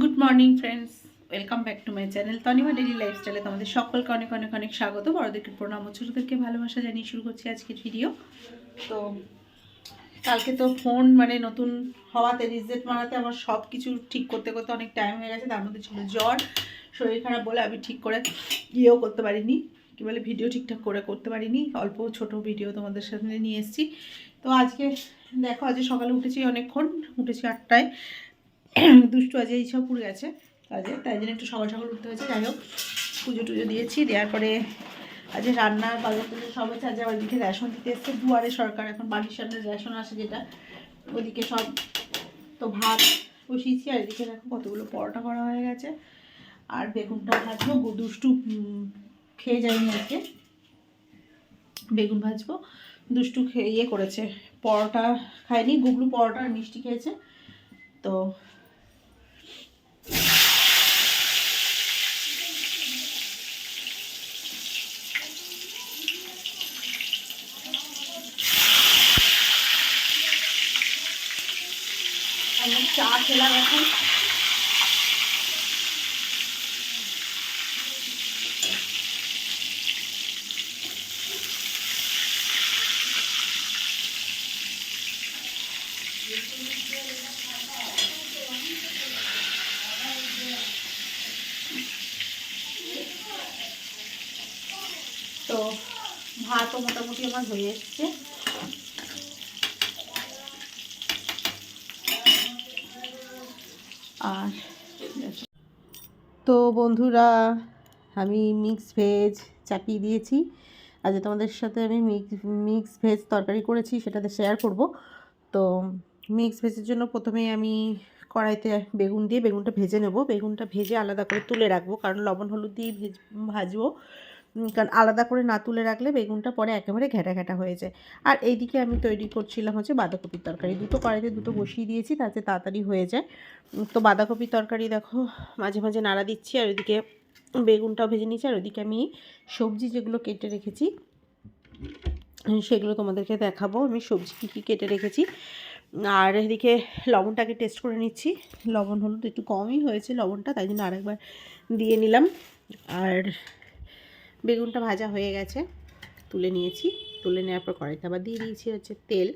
Good morning friends welcome back to my channel Tanima daily লাইফস্টাইলে তোমাদের সকলকে অনেক অনেক অনেক স্বাগত। বড়দেরকে, প্রণাম ছোটোদেরকে ভালোবাসা জানিয়ে শুরু করছি আজকের ভিডিও তো কালকে তো ফোন মানে নতুন হওয়াতে রিজেক্ট মারাতে আমার সব কিছু ঠিক করতে করতে অনেক টাইম হয়ে গেছে। তার মধ্যে ছিল জ্বর, শরীর খারাপ বলে আমি ঠিক করে ইয়েও করতে পারিনি। কী বলে ভিডিও ঠিকঠাক করে করতে পারিনি। অল্প ছোট ভিডিও তোমাদের সামনে নিয়ে এসেছি। তো আজকে, দেখো আজকে সকালে উঠেছি অনেকক্ষণ, উঠেছি আটটায়। দুষ্টু আজ এই সব পুড়ে গেছে কাজে, তাই জন্য একটু সকাল সকাল উঠতে হয়েছে, যাই হোক, পুজো টুজো দিয়েছি, দেওয়ার পরে আজ রান্নার বাজার টাজার সব হচ্ছে আজ আবার ওইদিকে রেশন দিতে এসছে, দুয়ারে সরকার, এখন বাড়ির সামনে রেশন আসে যেটা, ওদিকে সব তো ভাত বসিয়েছি, আর এদিকে দেখো কতগুলো পরোটা করা হয়ে গেছে, আর বেগুনটা ভাজবো দুষ্টু খেয়ে যায়নি আজকে, বেগুন ভাজবো, দুষ্টু খেয়ে ইয়ে করেছে, পরোটা খায়নি, গুগলু পরোটা আর মিষ্টি খেয়েছে, তো আমরা চা খেলাম এখন তো ভাতও মোটামুটি আমার হয়ে এসছে আর তো বন্ধুরা, আমি মিক্স ভেজ চাপিয়ে দিয়েছি। আজ তোমাদের সাথে আমি মিক্স মিক্স ভেজ তরকারি করেছি, সেটাতে শেয়ার করব। তো মিক্স ভেজের জন্য প্রথমে আমি কড়াইতে বেগুন দিয়ে বেগুনটা ভেজে নেব। বেগুনটা ভেজে আলাদা করে তুলে রাখব, কারণ লবণ, হলুদ দিয়ে ভেজ, ভাজবো। কারণ আলাদা করে না তুলে রাখলে বেগুনটা পরে একেবারে ঘেটা ঘেটা হয়ে যায়। আর এইদিকে আমি তৈরি করছিলাম হচ্ছে বাঁধাকপির তরকারি। দুটো কড়াইতে দুটো বসিয়ে দিয়েছি, তাতে তাড়াতাড়ি হয়ে যায়। তো বাঁধাকপির তরকারি দেখো, মাঝে মাঝে নাড়া দিচ্ছি আর ওইদিকে বেগুনটাও ভেজে নিয়েছি। আর ওইদিকে আমি সবজি যেগুলো কেটে রেখেছি সেগুলো তোমাদেরকে দেখাবো। আমি সবজি কী কী কেটে রেখেছি। আর এদিকে লবণটাকে টেস্ট করে নিচ্ছি। লবণ হলুদ একটু কমই হয়েছে লবণটা, তাই জন্য আরেকবার দিয়ে নিলাম। আর বেগুনটা ভাজা হয়ে গেছে, তুলে নিয়েছি। তুলে নেওয়ার পর কড়াইতে আবার দিয়ে দিয়েছি হচ্ছে তেল।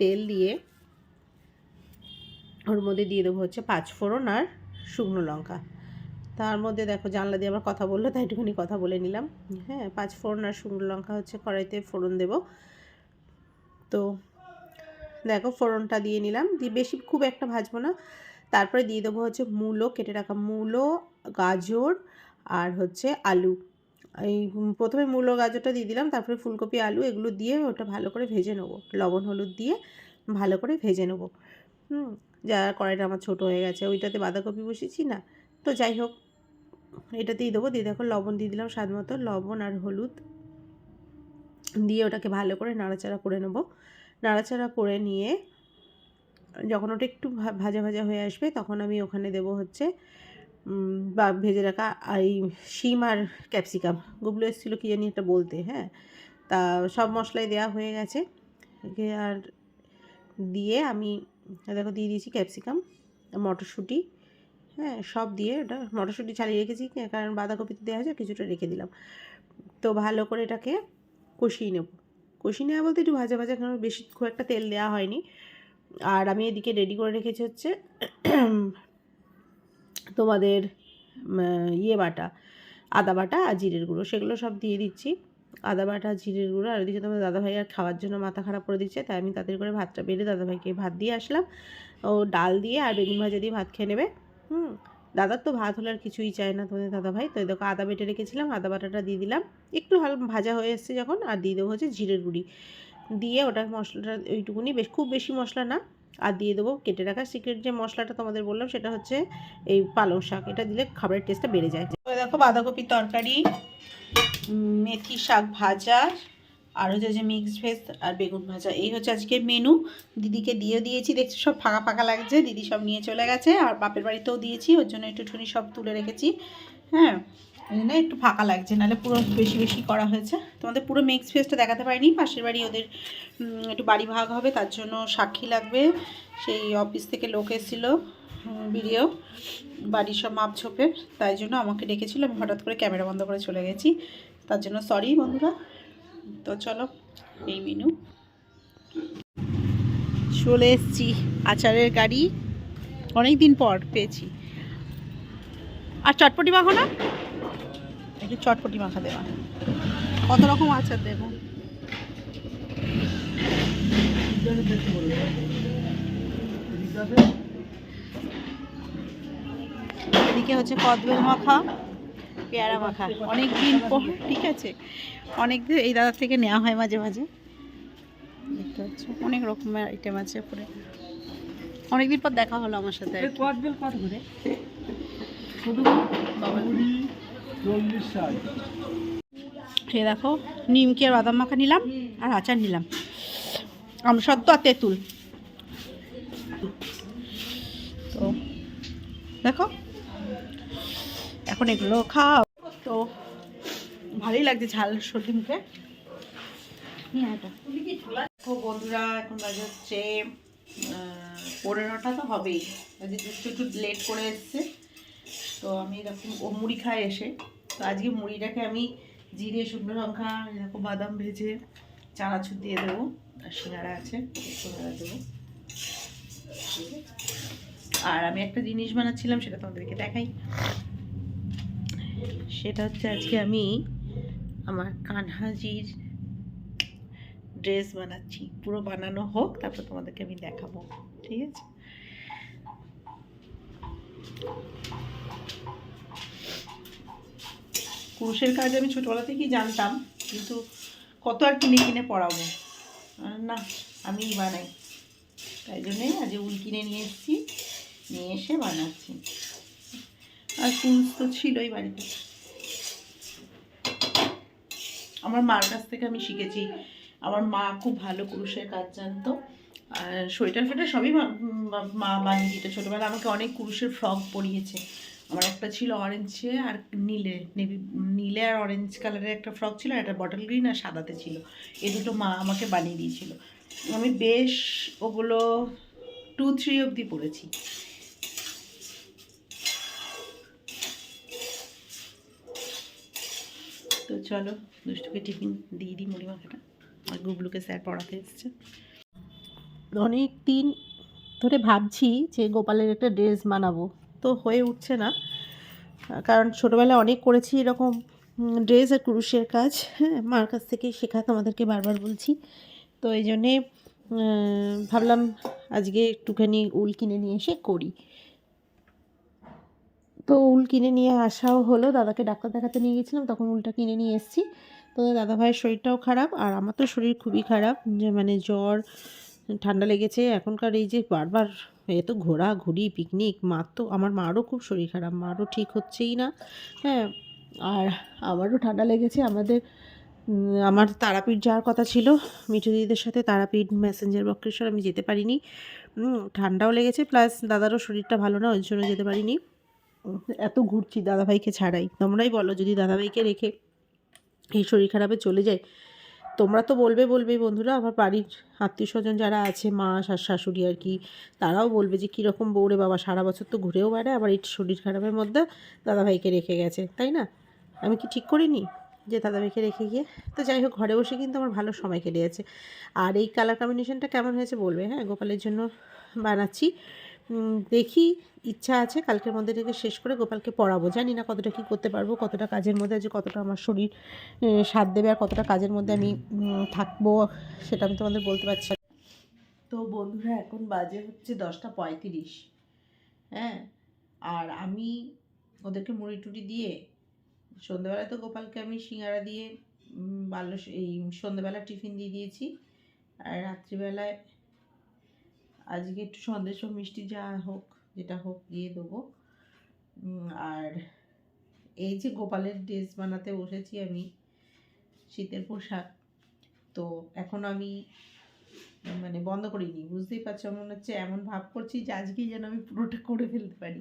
তেল দিয়ে ওর মধ্যে দিয়ে দেবো হচ্ছে পাঁচ ফোড়ন আর শুকনো লঙ্কা। তার মধ্যে দেখো জানলা দিয়ে আবার কথা বলল, তাই একটুখানি কথা বলে নিলাম। হ্যাঁ পাঁচ ফোড়ন আর শুকনো লঙ্কা হচ্ছে কড়াইতে ফোড়ন দেব। তো দেখো ফোড়নটা দিয়ে নিলাম। দিয়ে বেশি খুব একটা ভাজবো না। তারপরে দিয়ে দেবো হচ্ছে মূলো, কেটে রাখা মূলো, গাজর আর হচ্ছে আলু। এই প্রথমে মূলো গাজরটা দিয়ে দিলাম, তারপরে ফুলকপি, আলু এগুলো দিয়ে ওটা ভালো করে ভেজে নেব। লবণ, হলুদ দিয়ে ভালো করে ভেজে নেব। হুম, যা কড়াইটা আমার ছোট হয়ে গেছে, ওইটাতে বাঁধাকপি বসিয়েছি না, তো যাই হোক, এটাতেই দেবো, দিয়ে দেখো লবণ দিয়ে দিলাম স্বাদ মতো, লবণ আর হলুদ দিয়ে ওটাকে ভালো করে নাড়াচাড়া করে নেব। নাড়াচাড়া করে নিয়ে যখন ওটা একটু ভাজা ভাজা হয়ে আসবে, তখন আমি ওখানে দেব হচ্ছে বা ভেজে রাখা এই শিম আর ক্যাপসিকাম গুগলো এসেছিল কী জানি একটা বলতে হ্যাঁ? তা সব মশলাই দেওয়া হয়ে গেছে। আর দিয়ে আমি, দেখো দিয়ে দিয়েছি ক্যাপসিকাম, মটরশুঁটি হ্যাঁ সব দিয়ে ওটা মটরশুঁটি ছাড়িয়ে রেখেছি, কারণ বাঁধাকপিতে দেওয়া আছে কিছুটা রেখে দিলাম। তো ভালো করে এটাকে কষিয়ে নেব। কষিয়ে নেওয়া বলতে একটু ভাজা ভাজা, কারণ বেশি খুব একটা তেল দেওয়া হয়নি। আর আমি এদিকে রেডি করে রেখেছি হচ্ছে তোমাদের ইয়ে বাটা, আদা বাটা আর জিরের গুঁড়ো, সেগুলো সব দিয়ে দিচ্ছি। আদা বাটা, জিরের গুঁড়ো আর ওদিকে তোমার দাদাভাই আর খাওয়ার জন্য মাথা খারাপ করে দিচ্ছে, তাই আমি তাদের করে ভাতটা বেড়ে দাদাভাইকে ভাত দিয়ে আসলাম। ও ডাল দিয়ে আর বেগুন ভাজা দিয়ে ভাত খেয়ে নেবে। হুম, দাদার তো ভাত হলে আর কিছুই চায় না তোমাদের দাদাভাই, তো দেখো আদা বেটে রেখেছিলাম, আদা বাটাটা দিয়ে দিলাম। একটু হালকা ভাজা হয়ে এসছে যখন, আর দিয়ে দেবো হচ্ছে জিরের গুঁড়ি। দিয়ে ওটা মশলাটা ওইটুকুনি, বেশ, খুব বেশি মশলা না আর দিয়ে দেবো কেটে রাখা সিক্রেট যে মশলাটা তোমাদের বললাম, সেটা হচ্ছে এই পালং শাক। এটা দিলে খাবারের টেস্টটা বেড়ে যায়। দেখো বাঁধাকপির তরকারি, মেথি শাক ভাজা, আর হচ্ছে যে মিক্স ভেজ আর বেগুন ভাজা। এই হচ্ছে আজকে মেনু দিদিকে দিয়ে দিয়েছি, দেখছি সব ফাঁকা ফাঁকা লাগছে, দিদি সব নিয়ে চলে গেছে, আর বাপের বাড়িতেও দিয়েছি, ওর জন্য একটুখানি সব তুলে রেখেছি। হ্যাঁ ওই একটু ফাঁকা লাগছে, নাহলে পুরো বেশি বেশি করা হয়েছে। তোমাদের পুরো মিক্স ফেসটা দেখাতে পারিনি, পাশের বাড়ি ওদের একটু বাড়ি ভাগ হবে, তার জন্য সাক্ষী লাগবে। সেই অফিস থেকে লোক এসেছিল ভিডিও বাড়ির সব মাপঝোপের, তাই জন্য আমাকে ডেকেছিল, আমি হঠাৎ করে ক্যামেরা বন্ধ করে চলে গেছি। তার জন্য সরি বন্ধুরা। তো চলো, এই মেনু চলে এসছি, আচারের গাড়ি অনেক দিন পর পেয়েছি। আর চটপটি মাখো না? একটু চটপটি মাখা দেওয়া কত রকম আচার দেবো? এদিকে হচ্ছে কদবেল মাখা পেয়ারা মাখা। অনেক দিন পর ঠিক আছে? অনেক দিন এই দাদার থেকে নেওয়া হয় মাঝে মাঝে। দেখতে পাচ্ছ অনেক রকমের আইটেম আছে উপরে। অনেকদিন পর দেখা হলো আমার সাথে আর কি। কদবেল কত করে? এই দেখো, নিমকি আর বাদাম মাখা নিলাম আর আচার নিলাম। আমসত্ব আর তেঁতুল। তো দেখো, এখন এগুলো খাও। তো ভালোই লাগছে ঝাল সর্দি মুখে। তো বন্ধুরা, এখন বাজে হচ্ছে পনেরোটা তো হবেই। একটু একটু লেট করে এসছে। তো আমি এরকম, ও মুড়ি খাই এসে। তো আজকে মুড়িটাকে আমি জিরে, শুকনো লঙ্কা, এরকম বাদাম ভেজে চানাচুর দিয়ে দেবো। আর সিঙ্গারা আছে, সিঙ্গারা দেবো। আর আমি একটা জিনিস বানাচ্ছিলাম, সেটা তোমাদেরকে দেখাই। সেটা হচ্ছে আজকে আমি আমার কানহাজির ড্রেস বানাচ্ছি। পুরো বানানো হোক, তারপর তোমাদেরকে আমি দেখাবো। ঠিক আছে? কুরুশের কাজ আমি ছোটোবেলা থেকেই জানতাম, কিন্তু কত আর কিনে কিনে পড়াবো? না আমিই বানাই। তাই জন্যে আজ উল কিনে নিয়ে এসেছি, নিয়ে এসে বানাচ্ছি। আর কুরুশ তো ছিলই বাড়িতে। আমার মার কাছ থেকে আমি শিখেছি। আমার মা খুব ভালো কুরুষের কাজ জানতো। আর সোয়েটার ফোয়েটার সবই মা বানিয়ে দিত। ছোটোবেলা আমাকে অনেক কুরুষের ফ্রক পরিয়েছে। আমার একটা ছিল অরেঞ্জে আর নীলে নেভি নীলে আর অরেঞ্জ কালারের একটা ফ্রক ছিল একটা বটল গ্রিন আর সাদাতে ছিল। এ দুটো মা আমাকে বানিয়ে দিয়েছিল। আমি বেশ ওগুলো টু থ্রি অবধি পড়েছি তো চলো, দুষ্টুকে টিফিন দিয়ে দিই মুড়ি মাখাটা আর গুবলুকে স্যার পড়াতে এসছে। অনেক দিন ধরে ভাবছি যে গোপালের একটা ড্রেস বানাবো। হয়ে উঠছে না। কারণ ছোটোবেলায় অনেক করেছি এরকম ড্রেস আর কুরুশের কাজ। হ্যাঁ মার কাছ থেকেই শেখা, তোমাদেরকে বারবার বলছি। তো এই জন্যে ভাবলাম আজকে একটুখানি উল কিনে নিয়ে এসে করি। তো উল কিনে নিয়ে আসাও হলো। দাদাকে ডাক্তার দেখাতে নিয়ে গেছিলাম, তখন উলটা কিনে নিয়ে এসেছি। তো দাদা ভাইয়ের শরীরটাও খারাপ, আর আমার তো শরীর খুবই খারাপ। যে মানে জ্বর, ঠান্ডা লেগেছে। এখনকার এই যে বারবার এ তো ঘোরা ঘুরি পিকনিক মার তো, আমার মারও খুব শরীর খারাপ, মারও ঠিক হচ্ছেই না। হ্যাঁ আর আমারও ঠান্ডা লেগেছে, আমাদের আমার তারাপীঠ যাওয়ার কথা ছিল, মিঠু দিদিদের সাথে তারাপীঠ ম্যাসেঞ্জার বক্রেশ্বর আমি যেতে পারিনি। ঠান্ডাও লেগেছে প্লাস দাদারও শরীরটা ভালো না, ওই জন্য যেতে পারিনি। এত ঘুরছি, দাদাভাইকে ছাড়াই। তোমরাই বলো, যদি দাদাভাইকে রেখে এই শরীর খারাপে চলে যায় তোমরা তো বলবে বলবে বন্ধুরা, আমার বাড়ির আত্মীয় স্বজন যারা আছে, মা, শাশ- শাশুড়ি আর কি, তারাও বলবে যে কীরকম বউরে বাবা, সারা বছর তো ঘুরেও বেড়ায়, আবার এই শরীর খারাপের মধ্যে দাদাভাইকে রেখে গেছে, তাই না? আমি কি ঠিক করিনি যে দাদাভাইকে রেখে গিয়ে? তো যাই হোক, ঘরে বসে কিন্তু আমার ভালো সময় কেটে যাচ্ছে আর এই কালার কম্বিনেশনটা কেমন হয়েছে বলবে? হ্যাঁ গোপালের জন্য বানাচ্ছি। দেখি, ইচ্ছা আছে কালকের মধ্যে থেকে শেষ করে গোপালকে পড়াবো। জানি না কতটা কী করতে পারব, কতটা কাজের মধ্যে আছে, কতটা আমার শরীর সাথ দেবে আর কতটা কাজের মধ্যে আমি থাকব, সেটা আমি তোমাদের বলতে পারছি। তো বন্ধুরা, এখন বাজে হচ্ছে দশটা পঁয়ত্রিশ। হ্যাঁ আর আমি ওদেরকে মুড়ি টুড়ি দিয়ে সন্ধ্যেবেলায় তো গোপালকে আমি সিঙ্গারা দিয়ে বাল্য, এই সন্ধ্যেবেলা টিফিন দিয়ে দিয়েছি। আর রাত্রিবেলায় আজকে একটু সন্দেশ মিষ্টি যা হোক, যেটা হোক দিয়ে দেবো। আর এই যে গোপালের ড্রেস বানাতে বসেছি আমি, শীতের পোশাক, তো এখন আমি মানে বন্ধ করিনি, বুঝতেই পারছ? মনে হচ্ছে এমন ভাব করছি যে আজকেই যেন আমি পুরোটা করে ফেলতে পারি।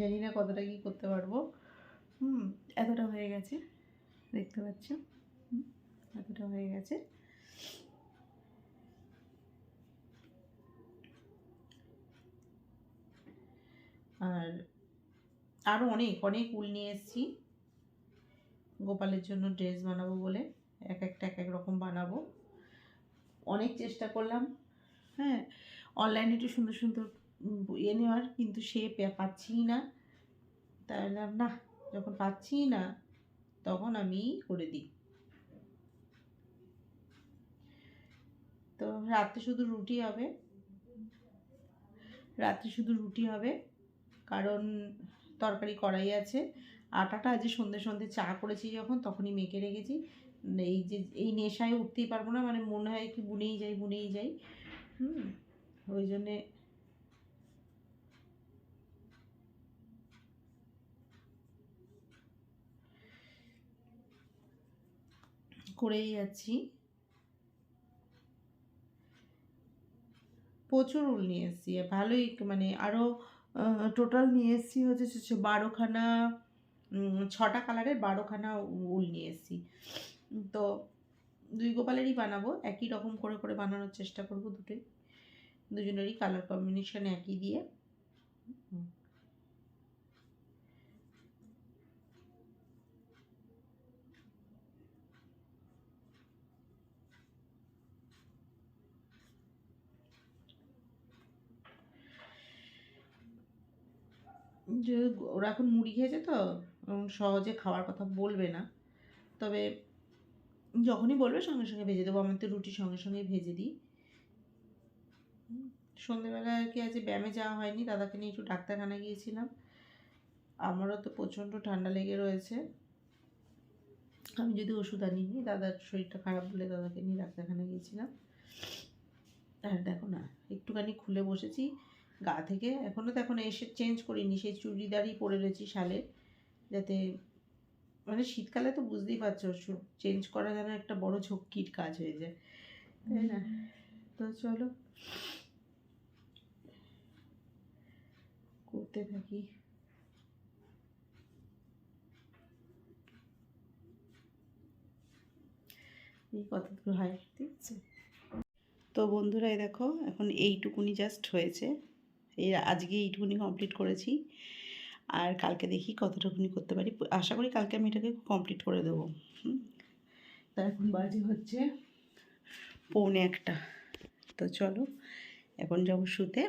জানি না কতটা কি করতে পারব। হুম, এতটা হয়ে গেছে, দেখতে পাচ্ছ? এতটা হয়ে গেছে। আর আরও অনেক অনেক উল নিয়ে এসেছি। গোপালের জন্য ড্রেস বানাবো বলে, এক একটা, এক এক রকম বানাবো। অনেক চেষ্টা করলাম। হ্যাঁ অনলাইনে একটু সুন্দর সুন্দর ইয়ে নেওয়ার, কিন্তু সে পাচ্ছিই না। তাই না যখন পাচ্ছি না, তখন আমি করে দিই। তো রাত্রে শুধু রুটি হবে। রাত্রে শুধু রুটি হবে। কারণ তরকারি করাই আছে। আটাটা আজ সন্ধে সন্ধে চা করেছি যখন, তখনই মেখে রেখেছি। এই যে, এই নেশায় উঠতেই পারব না মানে মনে হয় কি বুনেই যাই বুনেই যাই। হুম, ওই জন্যে করেই যাচ্ছি। প্রচুর উল নিয়ে এসেছি, ভালোই মানে আরও টোটাল নিয়ে এসেছি হচ্ছে বারোখানা ছটা কালারের বারোখানা উল নিয়ে এসেছি। তো দুই গোপালেরই বানাবো, একই রকম করে করে বানানোর চেষ্টা করব দুটোই। দুজনেরই কালার কম্বিনেশান একই দিয়ে। যে ওরা এখন মুড়ি খেয়েছে তো সহজে খাওয়ার কথা বলবে না। তবে যখনই বলবে সঙ্গে সঙ্গে ভেজে দেবো। আমার তো রুটি সঙ্গে সঙ্গে ভেজে দিই। হুম, সন্ধেবেলা আর কি আজকে ব্যায়ামে যাওয়া হয়নি? দাদাকে নিয়ে একটু ডাক্তারখানা গিয়েছিলাম। আমারও তো প্রচণ্ড ঠান্ডা লেগে রয়েছে। আমি যদি ওষুধ আনিনি দাদার শরীরটা খারাপ বলে দাদাকে নিয়ে ডাক্তারখানা গিয়েছিলাম। আর দেখো না একটুখানি খুলে বসেছি। গা থেকে। এখনও তো এখন এসে চেঞ্জ করিনি। সেই চুড়িদারই পরে রয়েছি শালে। যাতে মানে শীতকালে তো বুঝতেই পারছ চেঞ্জ করা যেন একটা বড় ঝক্কির কাজ হয়ে যায়। তাই না? তো চলো। করতে থাকি। কতদূর হয়, ঠিক আছে? তো বন্ধুরা, এই দেখো, এখন এইটুকুনি জাস্ট হয়েছে। এই আজকে এইটুকুনি কমপ্লিট করেছি। আর কালকে দেখি কতটুকুনি করতে পারি। আশা করি কালকে আমি এটাকে কমপ্লিট করে দেবো। তা এখন বাজে হচ্ছে পৌনে একটা। তো চলো, এখন যাব শুতে।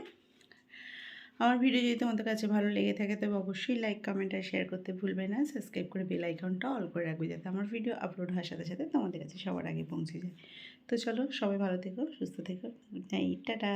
আমার ভিডিও যদি তোমাদের কাছে ভালো লেগে থাকে, তবে অবশ্যই লাইক কমেন্ট আর শেয়ার করতে ভুলবে না। সাবস্ক্রাইব করে বেল আইকনটা অল করে রাখবে যাতে আমার ভিডিও আপলোড হওয়ার সাথে সাথে তোমাদের কাছে সবার আগে পৌঁছে যায়। তো চলো, সবাই ভালো থেকো, সুস্থ থেকো। Good tata